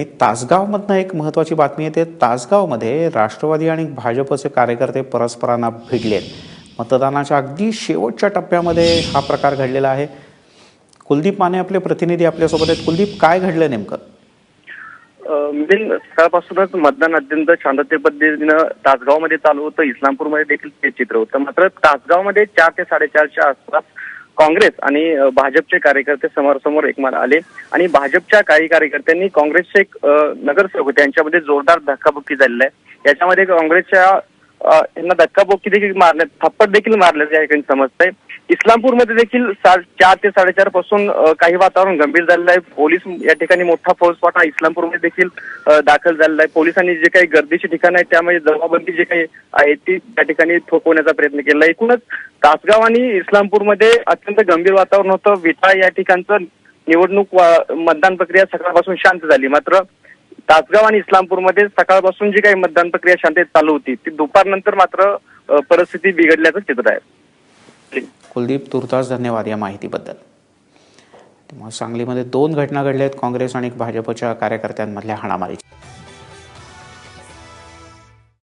आणि तासगावमधनं एक महत्त्वाची बातमी येते. तासगावमध्ये राष्ट्रवादी आणि भाजपचे कार्यकर्ते परस्परांना भिडलेत. मतदानाच्या अगदी शेवटच्या टप्प्यामध्ये हा प्रकार घडलेला आहे. कुलदीप माने आपले प्रतिनिधी आपल्यासोबत आहेत. कुलदीप काय घडलं नेमकं? मिलिंद सकाळपासूनच मतदान अत्यंत शांतते पद्धतीनं तासगावमध्ये चालू होतं. इस्लामपूरमध्ये देखील ते चित्र होतं. मात्र तासगावमध्ये चार ते साडेचारच्या आसपास काँग्रेस आणि भाजपचे कार्यकर्ते समोरासमोर एकमत आले. आणि भाजपच्या काही कार्यकर्त्यांनी काँग्रेसचे एक नगरसेवक होते जोरदार धक्काबुक्की झालेला आहे. याच्यामध्ये काँग्रेसच्या यांना धक्काबुक्की देखील मारण्यात थप्पड देखील मारल्याचं या ठिकाणी समजतंय. इस्लामपूरमध्ये देखील चार ते साडेचारपासून काही वातावरण गंभीर झालेलं आहे. पोलीस या ठिकाणी मोठा फौजफाटा इस्लामपूरमध्ये देखील दाखल झालेला आहे. पोलिसांनी जे काही गर्दीची ठिकाण आहेत त्यामध्ये जमाबंदी जे काही आहे ती त्या ठिकाणी थोपवण्याचा प्रयत्न केला एकूणच तासगाव आणि इस्लामपूरमध्ये अत्यंत गंभीर वातावरण होतं. विटा या ठिकाणचं निवडणूक मतदान प्रक्रिया सकाळपासून शांत झाली. मात्र तासगाव आणि इस्लामपूरमध्ये सकाळपासून जी काही मतदान प्रक्रिया शांततेत चालू होती ती दुपारनंतर मात्र परिस्थिती बिघडल्याचं चित्र आहे. कुलदीप तुर्तास धन्यवाद या माहितीबद्दल. तेव्हा सांगलीमध्ये दोन घटना घडल्या आहेत काँग्रेस आणि भाजपच्या कार्यकर्त्यांमधल्या हाणामारीच्या